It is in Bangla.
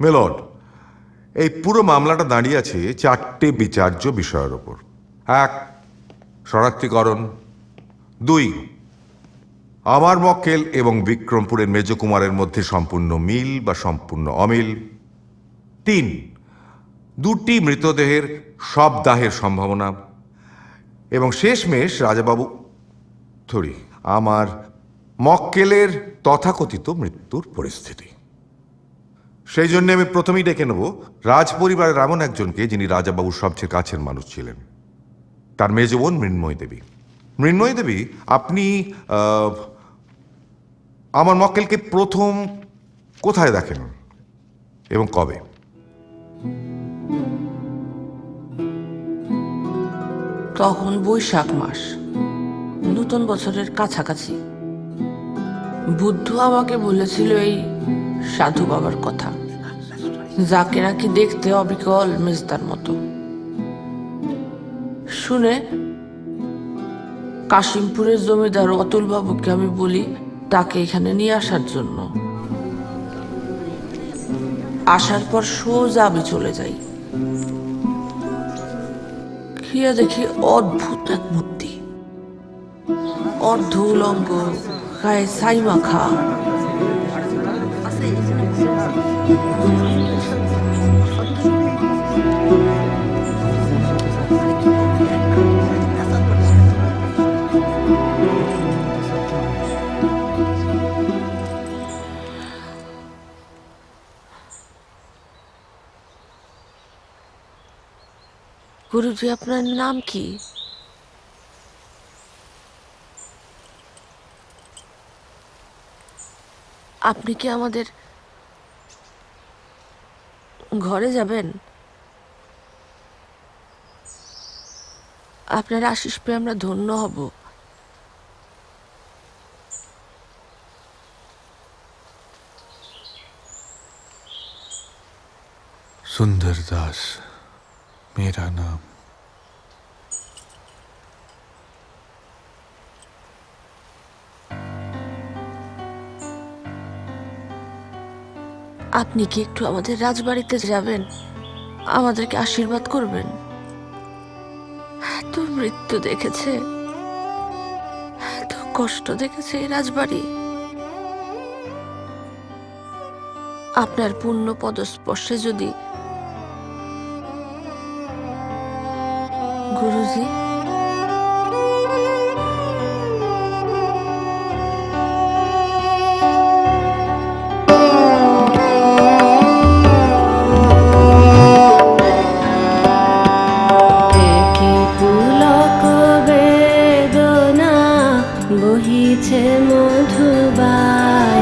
মেলড এই পুরো মামলাটা দাঁড়িয়ে আছে চারটে বিচার্য বিষয়ের ওপর। এক শরণার্থীকরণ দুই, আমার মক্কেল এবং বিক্রমপুরের মেজকুমারের মধ্যে সম্পূর্ণ মিল বা সম্পূর্ণ অমিল। তিন, দুটি মৃতদেহের সব দাহের সম্ভাবনা। এবং শেষমেশ রাজাবাবু থরি আমার মক্কেলের তথাকথিত মৃত্যুর পরিস্থিতি। সেই জন্য আমি প্রথমেই ডেকে নেব রাজ পরিবারের এমন একজনকে যিনি রাজাবাবুর সবচেয়ে কাছের মানুষ ছিলেন। তার মেজ বোন, মৃন্ময় দেবী। মৃন্ময় দেবী, আপনি আমার মক্কেলকে প্রথম কোথায় দেখেন এবং কবে? তখন বৈশাখ মাস, নতুন বছরের কাছাকাছি। বুদ্ধ আমাকে বলেছিল এই সাধু বাবার কথা। যাকে নাকি দেখতে অবিকল মেজদার মতো। শুনে কাশিমপুরের জমিদার অতুল বাবুকে আমি বলি, তাকে এখানে নিয়ে আসার জন্য। আসার পর সোজা আমি চলে যাই। গিয়ে দেখি অদ্ভুত এক মূর্তি। অর্ধ উলঙ্গ, গায়ে ছাই মাখা গুরুজি আপনার নাম কি? আপনি কি আমাদের ঘরে যাবেন আপনার আশিস পেয়ে আমরা ধন্য হব सुंदर दास मेरा नाम আপনি কি একটু আমাদের রাজবাড়িতে যাবেন? আমাদেরকে আশীর্বাদ করবেন। এত মৃত্যু দেখেছে। এত কষ্ট দেখেছে এই রাজবাড়ি। আপনার পূর্ণ পদস্পর্শে যদি গুরুজি বহিছে মধুবায়ে